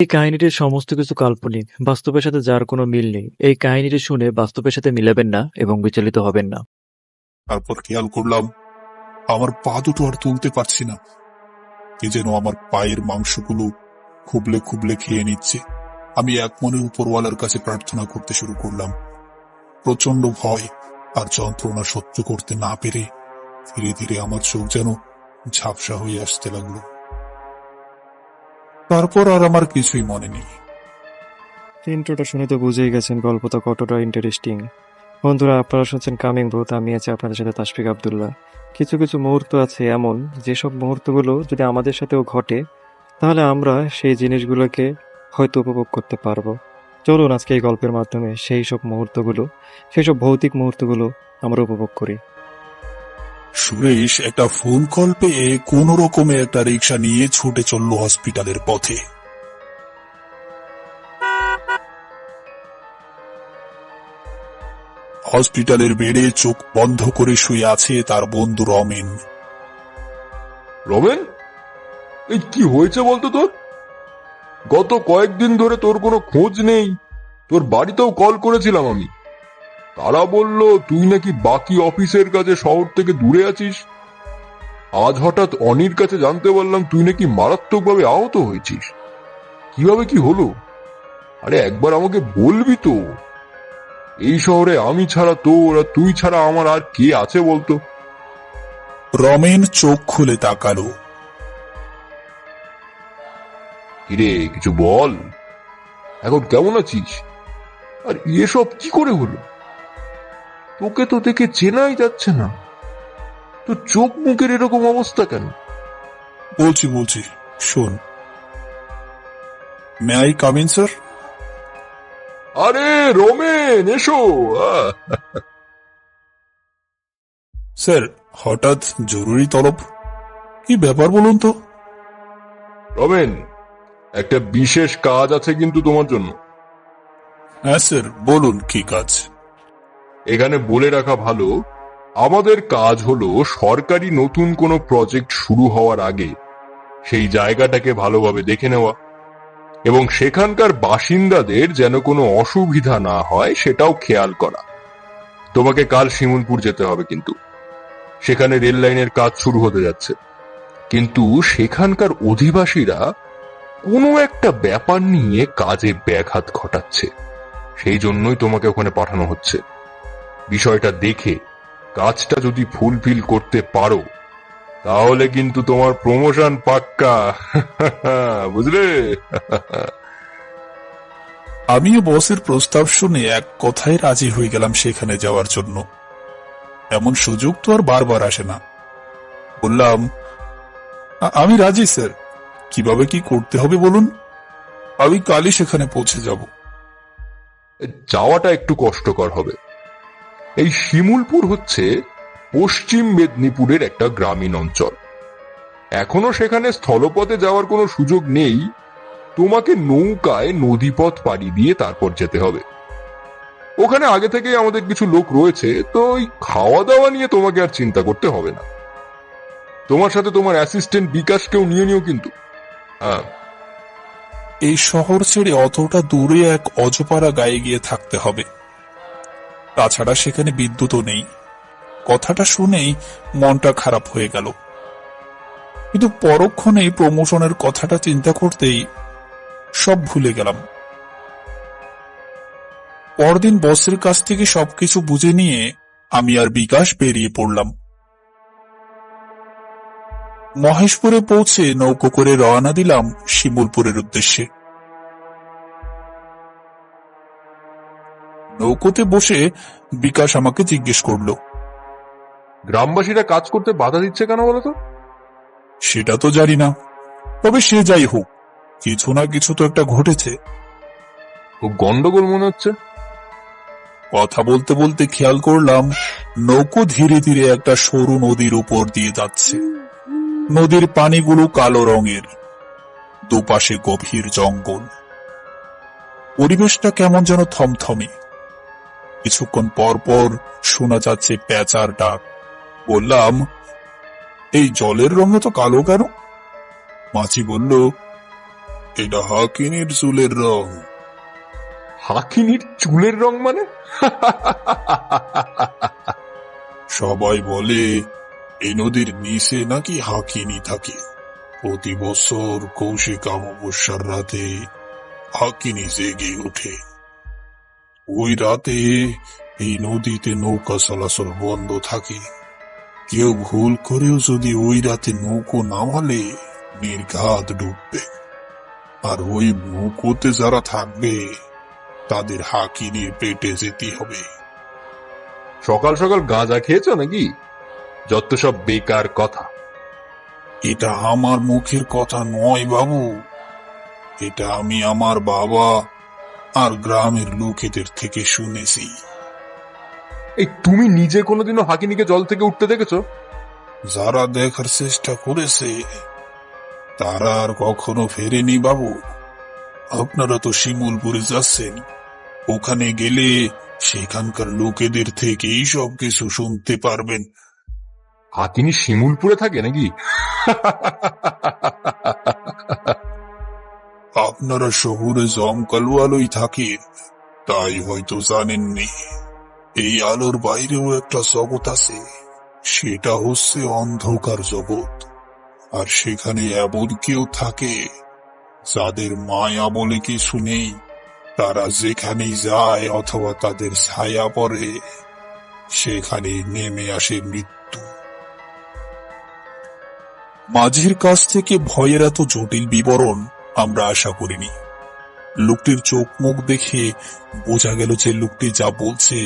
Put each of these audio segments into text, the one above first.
এই কাহিনীটির সমস্ত কিছু কাল্পনিক, বাস্তবের সাথে যার কোনো মিল নেই। এই কাহিনীটি শুনে বাস্তবের সাথে মিলাবেন না এবং বিচলিত হবেন না। তারপর খেয়াল করলাম আমার পা দুটো আর তুলতে পারছি না কে যেন আমার পায়ের মাংসগুলো খুবলে খুবলে খেয়ে নিচ্ছে আমি এক মনে উপরওয়ালার কাছে প্রার্থনা করতে শুরু করলাম প্রচণ্ড ভয় আর যন্ত্রণা সহ্য করতে না পেরে ধীরে ধীরে আমার চোখ যেন ঝাপসা হয়ে আসতে লাগল তারপর আর আমার কিছুই মনে নেই। ইন্ট্রোটা শুনে তো বুঝেই গেছেন গল্পটা কতটা ইন্টারেস্টিং বন্ধুরা, আপনারা শুনছেন কামিং ব্রোথ আমি আছি আপনাদের সাথে তাসফিক আবদুল্লাহ। কিছু কিছু মুহূর্ত আছে এমন, যেসব মুহূর্তগুলো যদি আমাদের সাথেও ঘটে, তাহলে আমরা সেই জিনিসগুলোকে হয়তো উপভোগ করতে পারব। চলুন আজকে এই গল্পের মাধ্যমে সেই সব মুহূর্তগুলো, সেই সব ভৌতিক মুহূর্তগুলো আমরা উপভোগ করি। সুরেশ একটা ফোন কল পেয়ে কোন রকমে একটা রিক্সা নিয়ে ছুটে চলল হসপিটালের পথে। হসপিটালের বেডে চোখ বন্ধ করে শুয়ে আছে তার বন্ধু রমেন। রমেন? এই কি হয়েছে বলতো তোর? গত কয়েকদিন ধরে তোর কোনো খোঁজ নেই। তোর বাড়িতেও কল করেছিলাম আমি। তারা বলল তুই নাকি বাকি অফিসের কাছে শহর থেকে দূরে আছিস? আজ হঠাৎ অনির কাছে জানতে পারলাম তুই নাকি মারাত্মকভাবে আহত হয়েছিস। কীভাবে কি হলো? আরে একবার আমাকে বলবি তো। এই শহরে আমি ছাড়া তোর আর তুই ছাড়া আমার আর কে আছে বলতো? রমেন চোখ খুলে তাকালো। কিরে কিছু বল। এখন কেমন আছিস? আর এসব কি করে হলো? তোকে তো দেখে চেনাই যাচ্ছে না। তো চোখ মুখের এরকম অবস্থা কেন? বলছি বলছি শোন। মে আই কামিন স্যার আরে রমেন এসো। স্যার হঠাৎ জরুরি তলব? কি ব্যাপার বলুন তো? রমেন একটা বিশেষ কাজ আছে কিন্তু তোমার জন্য। হ্যাঁ স্যার বলুন কি কাজ? এখানে বলে রাখা ভালো, আমাদের কাজ হলো সরকারি নতুন কোনো প্রজেক্ট শুরু হওয়ার আগে সেই জায়গাটাকে ভালোভাবে দেখে নেওয়া এবং সেখানকার বাসিন্দাদের যেন কোনো অসুবিধা না হয় সেটাও খেয়াল করা। তোমাকে কাল শিমুলপুর যেতে হবে কিন্তু। সেখানে রেল লাইনের কাজ শুরু হতে যাচ্ছে। কিন্তু সেখানকার অধিবাসীরা কোনো একটা ব্যাপার নিয়ে কাজে ব্যাঘাত ঘটাচ্ছে। সেই জন্যই তোমাকে ওখানে পাঠানো হচ্ছে। বিষয়টা দেখে কাজটা যদি ফুলফিল করতে পারো তাহলে কিন্তু তোমার প্রমোশন পাক্কা। বুঝলে? আমিও বসের প্রস্তাব শুনে এক কথায় রাজি হয়ে গেলাম সেখানে যাওয়ার জন্য। এমন সুযোগ তো আর বারবার আসে না। বললাম আমি রাজি স্যার। কীভাবে কি করতে হবে বলুন? আমি কালই সেখানে পৌঁছে যাব। যাওয়াটা একটু কষ্টকর হবে। এই শিমুলপুর হচ্ছে পশ্চিম মেদিনীপুরের একটা গ্রামীণ অঞ্চল। এখনও সেখানে স্থলপথে যাওয়ার কোনো সুযোগ নেই। তোমাকে নৌকায় নদীপথ পাড়ি দিয়ে তারপর যেতে হবে। ওখানে আগে থেকেই আমাদের কিছু লোক রয়েছে, তো ওই খাওয়া দাওয়া নিয়ে তোমাকে আর চিন্তা করতে হবে না। তোমার সাথে তোমার অ্যাসিস্ট্যান্ট বিকাশকেও নিয়ে নিও কিন্তু। হ্যাঁ। এই শহর ছেড়ে অতটা দূরে এক অজপাড়া গায়ে গিয়ে থাকতে হবে। তাছাড়া সেখানে বিদ্যুৎও নেই। কথাটা শুনেই মনটা খারাপ হয়ে গেল। কিন্তু পরক্ষণেই প্রমোশনের কথাটা চিন্তা করতেই সব ভুলে গেলাম। পরদিন বসের কাছ থেকে সবকিছু বুঝে নিয়ে আমি আর বিকাশ বেরিয়ে পড়লাম। মহেশপুরে পৌঁছে নৌকো করে রওনা দিলাম শিমুলপুরের উদ্দেশ্যে। নৌকোতে বসে বিকাশ আমাকে জিজ্ঞেস করল। গ্রামবাসীরা কাজ করতে বাধা দিচ্ছে কেন বলতো সেটা তো জানি না। তবে সে যাই হোক কিছু না কিছু তো একটা ঘটেছে। খুব গন্ডগোল মনে হচ্ছে। কথা বলতে বলতে খেয়াল করলাম নৌকো ধীরে ধীরে একটা সরু নদীর উপর দিয়ে যাচ্ছে। নদীর পানিগুলো কালো রঙের দুপাশে গভীর জঙ্গল। পরিবেশটা কেমন যেন থমথমে। কিছুক্ষণ পর পর শোনা যাচ্ছে পেঁচার ডাক। বললাম এই জলের রঙে তো কালো কেন? মাছি বলল এটা হাকিনির চুলের রং। হাকিনির চুলের রং মানে? সবাই বলে এই নদীর নিচে নাকি হাকিনি থাকে। প্রতি বছর কৌশিক অমাবস্যার রাতে হাকিনি জেগে ওঠে। ওই রাতে এই নদীতে নৌকা চলাচল বন্ধ থাকে। কেউ ভুল করেও যদি ওই রাতে নৌকো নামালে নির্ঘাত ডুববে। আর ওই নৌকোতে যারা থাকবে তাদের হাকিনির পেটে যেতে হবে। সকাল সকাল গাঁজা খেয়েছো নাকি? যত সব বেকার কথা। এটা আমার মুখের কথা নয় বাবু। এটা আমি আমার বাবা আর গ্রামের লোকেদের থেকে শুনেছি। এই তুমি নিজে কোনোদিনও হাকিনিকে জল থেকে উঠতে দেখেছ? যারা দেখার চেষ্টা করেছে তারা আর কখনো ফেরেনি বাবু। আপনারা তো শিমুলপুরে যাচ্ছেন। ওখানে গেলে সেখানকার লোকেদের থেকেই সব কিছু শুনতে পারবেন। হাকিনি শিমুলপুরে থাকে নাকি? আপনারা শহরে জমকালো আলোই থাকেন, তাই হয়তো জানেননি। এই আলোর বাইরেও একটা জগৎ আছে, সেটা হচ্ছে অন্ধকার জগৎ। আর সেখানে এমন কেউ থাকে, যাদের মায়া বলে কিছু নেই। তারা যেখানেই যায় অথবা তাদের ছায়া পড়ে, সেখানে নেমে আসে মৃত্যু। মাঝির কাছ থেকে ভয়ের এত জটিল বিবরণ আমরা আশা করিনি। লোকটির চোখ মুখ দেখে বোঝা গেল যে লোকটি যা বলছে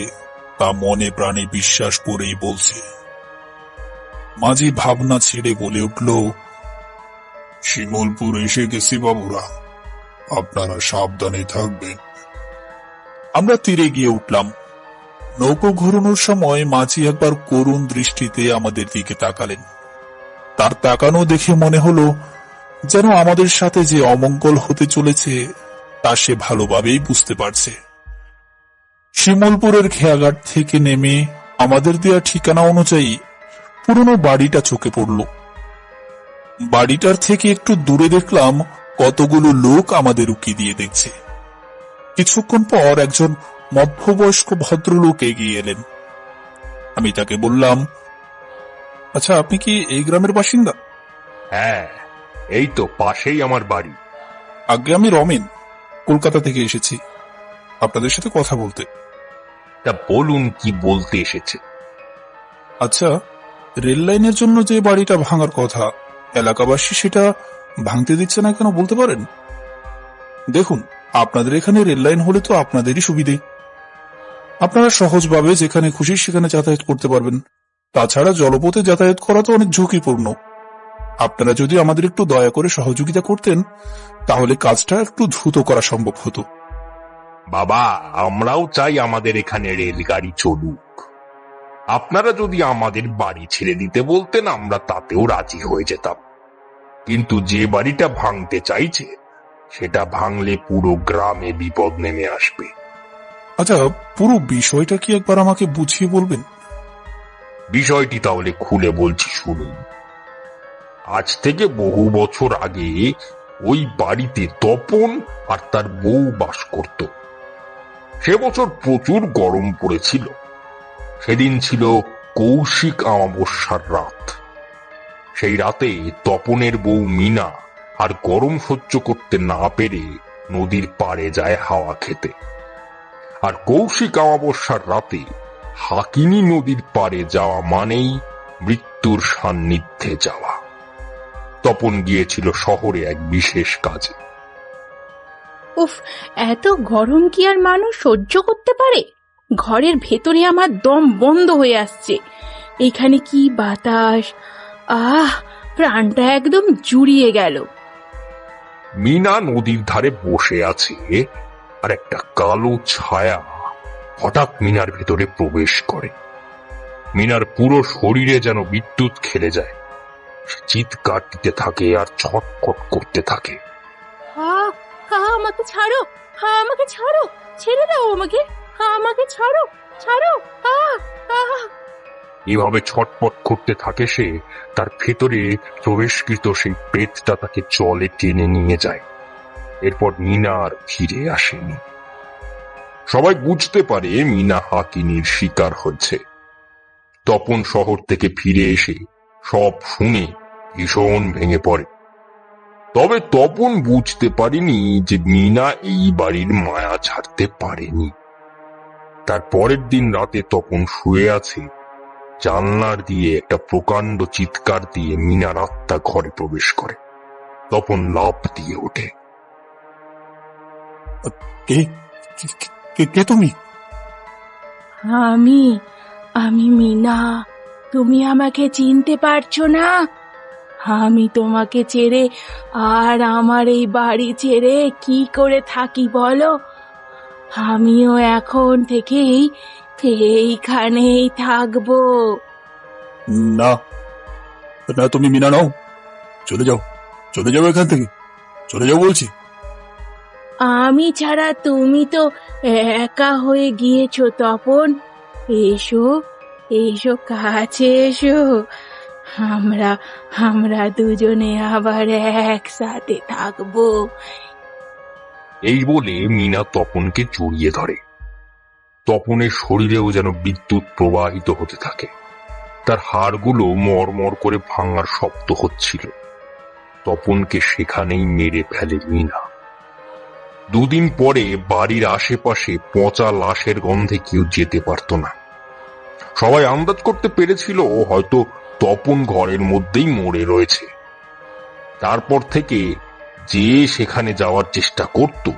তা মনে প্রাণে বিশ্বাস করেই বলছে। মাঝি ভাবনা ছেড়ে বলে উঠল, শিমলপুর এসে গেছি বাবুরা, আপনারা সাবধানে থাকবেন। আমরা তীরে গিয়ে উঠলাম। নৌকো ঘোরানোর সময় মাঝি একবার করুণ দৃষ্টিতে আমাদের দিকে তাকালেন। তার তাকানো দেখে মনে হলো যেন আমাদের সাথে যে অমঙ্গল হতে চলেছে, তা সে ভালোভাবেই বুঝতে পারছে। শিমলপুরের খেয়াঘাট থেকে নেমে আমাদের দেওয়া ঠিকানা অনুযায়ী পুরনো বাড়িটা চোখে পড়ল। বাড়িটার থেকে একটু দূরে দেখলাম কতগুলো লোক আমাদের উকি দিয়ে দেখছে। কিছুক্ষণ পর একজন মধ্যবয়স্ক ভদ্রলোক এগিয়ে এলেন। আমি তাকে বললাম আচ্ছা আপনি কি এই গ্রামের বাসিন্দা? হ্যাঁ এই তো পাশেই আমার বাড়ি। আগে আমি রমেন কলকাতা থেকে এসেছি। আপনাদের সাথে কথা বলতে। তা বলুন কি বলতে এসেছে। আচ্ছা রেল লাইনের জন্য যে বাড়িটা ভাঙার কথা এলাকাবাসী সেটা ভাঙতে দিচ্ছে না কেন বলতে পারেন? দেখুন আপনাদের এখানে রেল লাইন হলে তো আপনাদেরই সুবিধে। আপনারা সহজভাবে যেখানে খুশি সেখানে যাতায়াত করতে পারবেন। তাছাড়া জলপথে যাতায়াত করা তো অনেক ঝুঁকিপূর্ণ। আপনারা যদি আমাদের একটু দয়া করে সহযোগিতা করতেন তাহলে কাজটা একটু দ্রুত করা সম্ভব হতো। বাবা আমরাও চাই আমাদের এখানে রেলগাড়ি চলুক। আপনারা যদি আমাদের বাড়ি ছেড়ে দিতে বলতেন আমরা তাতেও রাজি হয়ে যেতাম। কিন্তু যে বাড়িটা ভাঙতে চাইছে সেটা ভাঙলে পুরো গ্রামে বিপদ নেমে আসবে। আচ্ছা পুরো বিষয়টা কি একবার আমাকে বুঝিয়ে বলবেন? বিষয়টি তাহলে খুলে বলছি শুনুন। আজ থেকে বহু বছর আগে ওই বাড়িতে তপন আর তার বউ বাস করত। সে বছর প্রচুর গরম পড়েছিল। সেদিন ছিল কৌশিক অমাবস্যার রাত। সেই রাতে তপনের বউ মিনা আর গরম সহ্য করতে না পেরে নদীর পাড়ে যায় হাওয়া খেতে। আর কৌশিক অমাবস্যার রাতে হাকিনি নদীর পাড়ে যাওয়া মানেই মৃত্যুর সান্নিধ্যে যাওয়া। তপন গিয়েছিল শহরে এক বিশেষ কাজে। উফ এত গরম কি আর মানুষ সহ্য করতে পারে? ঘরের ভেতরে আমার দম বন্ধ হয়ে আসছে। এখানে কি বাতাস? আহ প্রাণটা একদম জুড়িয়ে গেল। মিনা নদীর ধারে বসে আছে আর একটা কালো ছায়া হঠাৎ মিনার ভেতরে প্রবেশ করে। মিনার পুরো শরীরে যেন বিদ্যুৎ খেলে যায়। চিৎকার দিতে থাকে আর ছটফট করতে থাকে। হা হা আমাকে ছাড়ো। হা আমাকে ছাড়ো। ছেড়ে দাও আমাকে। হা আমাকে ছাড়ো। ছাড়ো। এভাবে ছটপট করতে থাকে সে তার ভেতরে প্রবেশকৃত সেই তাকে জলে টেনে নিয়ে যায়। এরপর মিনা আর ফিরে আসেনি। সবাই বুঝতে পারে মিনা হাকিনীর শিকার হচ্ছে। তপন শহর থেকে ফিরে এসে সব শুনে ভীষণ ভেঙে পড়ে। তবে তপন বুঝতে পারেনি যে মিনা এই বাড়ির মায়া ছাড়তে পারেনি। তার পরের দিন রাতে তপন শুয়ে আছে জানলার দিয়ে একটা প্রকাণ্ড চিৎকার দিয়ে মিনার আত্মা ঘরে প্রবেশ করে। তপন লাভ দিয়ে ওঠে। কে তুমি? আমি আমি মিনা। তুমি আমাকে চিনতে পারছ না? আমি তোমাকে ছেড়ে আর আমার এই বাড়ি ছেড়ে কি করে থাকি বলো? আমিও এখন থেকেই এইখানেই থাকব। না না তুমি মিনা নাও। চলে যাও চলে যাও এখান থেকে। চলে যাও বলছি। আমি ছাড়া তুমি তো একা হয়ে গিয়েছো তপন। এসো এসো, কাছে এসো। আমরা আমরা দুজনে আবার একসাথে থাকব। এই বলে মিনা তপনকে জড়িয়ে ধরে। তপনের শরীরেও যেন বিদ্যুৎ প্রবাহিত হতে থাকে। তার হাড়গুলো মরমর করে ভাঙার শব্দ হচ্ছিল। তপনকে সেখানেই মেরে ফেলে মিনা। দুদিন পরে বাড়ির আশেপাশে পচা লাশের গন্ধে কেউ যেতে পারত না। সবাই আন্দাজ করতে পেরেছিল ও হয়তো তপন ঘরের মধ্যেই মরে রয়েছে। তারপর থেকে যে সেখানে যাওয়ার চেষ্টা করত,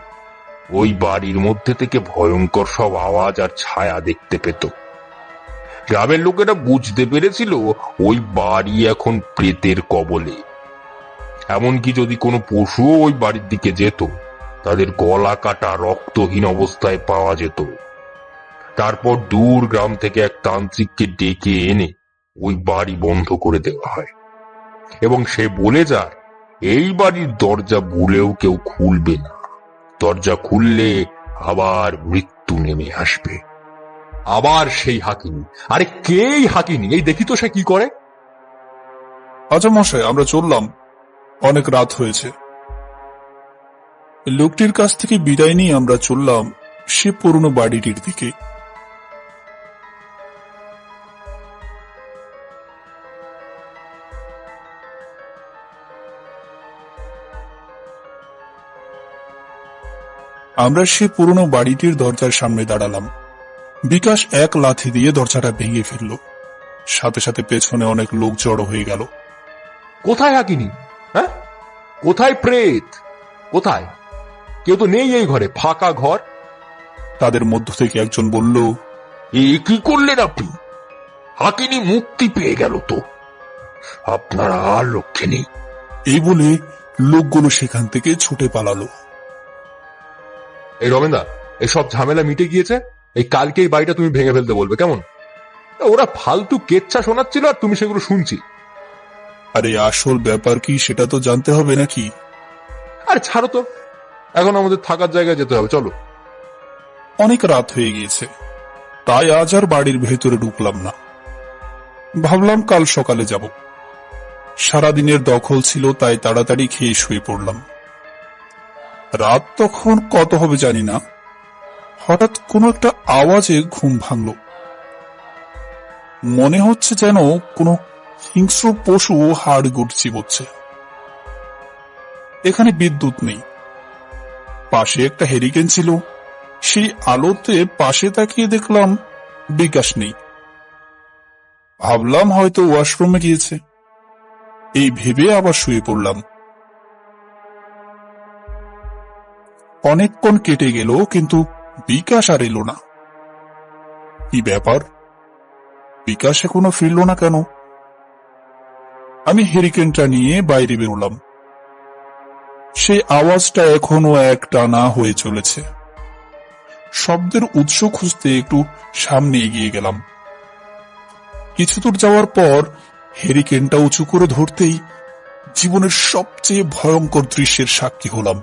ওই বাড়ির মধ্যে থেকে ভয়ঙ্কর সব আওয়াজ আর ছায়া দেখতে পেত। গ্রামের লোকেরা বুঝতে পেরেছিল ওই বাড়ি এখন প্রেতের কবলে। এমনকি যদি কোনো পশুও ওই বাড়ির দিকে যেত, তাদের গলা কাটা রক্তহীন অবস্থায় পাওয়া যেত। তারপর দূর গ্রাম থেকে এক তান্ত্রিককে ডেকে এনে ওই বাড়ি বন্ধ করে দেওয়া হয়। এবং সে বলে যায়, এই বাড়ির দরজা বলেও কেউ খুলবে না। দরজা খুললে আবার মৃত্যু নেমে আসবে। আবার সেই হাকিনি আরে কে এই হাকিনি এই দেখি তো সে কি করে। আচ্ছা মশাই, আমরা চললাম। অনেক রাত হয়েছে। লোকটির কাছ থেকে বিদায় নিয়ে আমরা চললাম সে পুরনো বাড়িটির দিকে। আমরা সে পুরনো বাড়িটির দরজার সামনে দাঁড়ালাম। বিকাশ এক লাথি দিয়ে দরজাটা ভেঙে ফেলল। সাথে সাথে পেছনে অনেক লোক জড়ো হয়ে গেল। কোথায় হাকিনি? হ্যাঁ? কোথায় প্রেত? কোথায়? কেউ তো নেই এই ঘরে ফাঁকা ঘর। তাদের মধ্য থেকে একজন বলল এ কি করলেন আপনি? হাকিনি মুক্তি পেয়ে গেল তো। আপনারা আর লক্ষ্যে নেই। এই বলে লোকগুলো সেখান থেকে ছুটে পালালো। এই রমেন্দা এসব ঝামেলা মিটে গিয়েছে এই কালকে এই বাড়িটা তুমি ভেঙে ফেলতে বলবে কেমন? ওরা ফালতু কেচ্ছা শোনাচ্ছিল আর তুমি সেগুলো শুনছি। আরে আসল ব্যাপার কি সেটা তো জানতে হবে নাকি? আর ছাড়ো তো। এখন আমাদের থাকার জায়গায় যেতে হবে চলো। অনেক রাত হয়ে গিয়েছে। তাই আজ আর বাড়ির ভেতরে ঢুকলাম না। ভাবলাম কাল সকালে যাব। সারাদিনের দখল ছিল তাই তাড়াতাড়ি খেয়ে শুয়ে পড়লাম। রাত তখন কত হবে জানি না। হঠাৎ কোনো একটা আওয়াজে ঘুম ভাঙল। মনে হচ্ছে যেন কোনো হিংস্র পশু হাড় গুট চিবোচ্ছে এখানে বিদ্যুৎ নেই। পাশে একটা হেরিকেন ছিল। সেই আলোতে পাশে তাকিয়ে দেখলাম বিকাশ নেই। ভাবলাম হয়তো ওয়াশরুমে গিয়েছে। এই ভেবে আবার শুয়ে পড়লাম। অনেকক্ষণ কেটে গেল কিন্তু বিকাশ আর এলো না। কি ব্যাপার? বিকাশ এখনও ফিরল না কেন? আমি হেরিকেনটা নিয়ে বাইরে বেরোলাম। সেই আওয়াজটা এখনও এক টানা হয়ে চলেছে। শব্দের উৎস খুঁজতে একটু সামনে এগিয়ে গেলাম। কিছু দূর যাওয়ার পর হেরিকেনটা উঁচু করে ধরতেই জীবনের সবচেয়ে ভয়ঙ্কর দৃশ্যের সাক্ষী হলাম।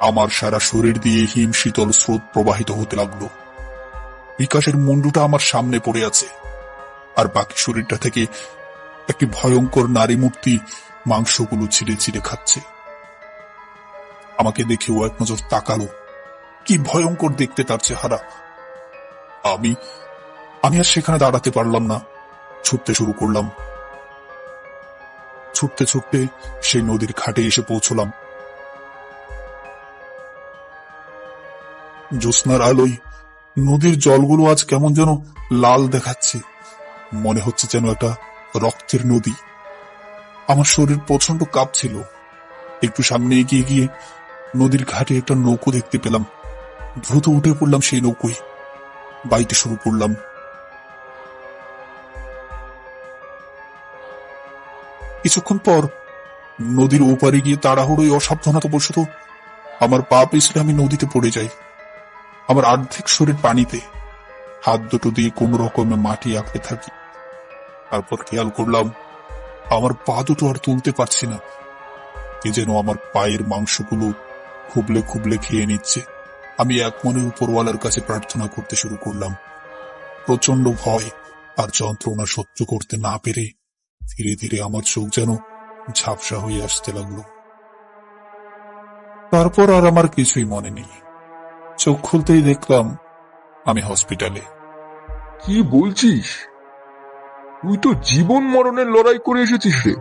আমার সারা শরীর দিয়ে হিম শীতল স্রোত প্রবাহিত হতে লাগল। বিকাশের মুন্ডুটা আমার সামনে পড়ে আছে। আর বাকি শরীরটা থেকে একটি ভয়ঙ্কর নারী মূর্তি মাংসগুলো ছিঁড়ে ছিঁড়ে খাচ্ছে। আমাকে দেখে ও এক নজর তাকালো। কি ভয়ঙ্কর দেখতে তার চেহারা। আমি আমি আর সেখানে দাঁড়াতে পারলাম না। ছুটতে শুরু করলাম। ছুটতে ছুটতে সেই নদীর ঘাটে এসে পৌঁছলাম। জ্যোৎস্নার আলোয় নদীর জলগুলো আজ কেমন যেন লাল দেখাচ্ছে। মনে হচ্ছে যেন একটা রক্তের নদী। আমার শরীর প্রচণ্ড কাঁপছিল। একটু সামনে এগিয়ে গিয়ে নদীর ঘাটে একটা নৌকো দেখতে পেলাম। দ্রুত উঠে পড়লাম সেই নৌকোয়। বাইতে শুরু করলাম। কিছুক্ষণ পর নদীর ওপারে গিয়ে তাড়াহুড়োই অসাবধানতা বশত আমার পা পিছলে আমি নদীতে পড়ে যাই। আমার অর্ধেক শরীর পানিতে, হাত দুটো দিয়ে কোন রকমে মাটি আঁকতে থাকি। তারপর খেয়াল করলাম, আমার পা দুটো আর তুলতে পারছি না। কে যেন আমার পায়ের মাংসগুলো খুবলে খুবলে খেয়ে নিচ্ছে। আমি এক মনে উপরওয়ালার কাছে প্রার্থনা করতে শুরু করলাম। প্রচণ্ড ভয় আর যন্ত্রণা সহ্য করতে না পেরে ধীরে ধীরে আমার চোখ যেন ঝাপসা হয়ে আসতে লাগল। তারপর আর আমার কিছুই মনে নেই। চোখ খুলতেই দেখলাম আমি হসপিটালে। কি বলছিস? তুই তো জীবন মরণের লড়াই করে এসেছিস রে।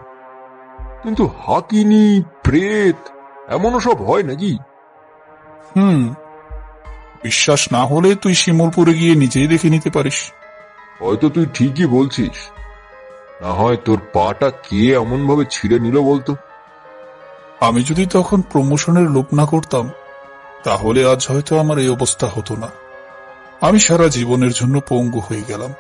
কিন্তু হাকিনি প্রেত এমনও সব হয় নাকি? হুম বিশ্বাস না হলে তুই শিমলপুরে গিয়ে নিজেই দেখে নিতে পারিস। হয়তো তুই ঠিকই বলছিস। না হয় তোর পাটা কে এমন ভাবে ছিঁড়ে নিল বলতো? আমি যদি তখন প্রমোশনের লোভ না করতাম তাহলে আজ হয়তো আমার এই অবস্থা হতো না। আমি সারা জীবনের জন্য পঙ্গু হয়ে গেলাম।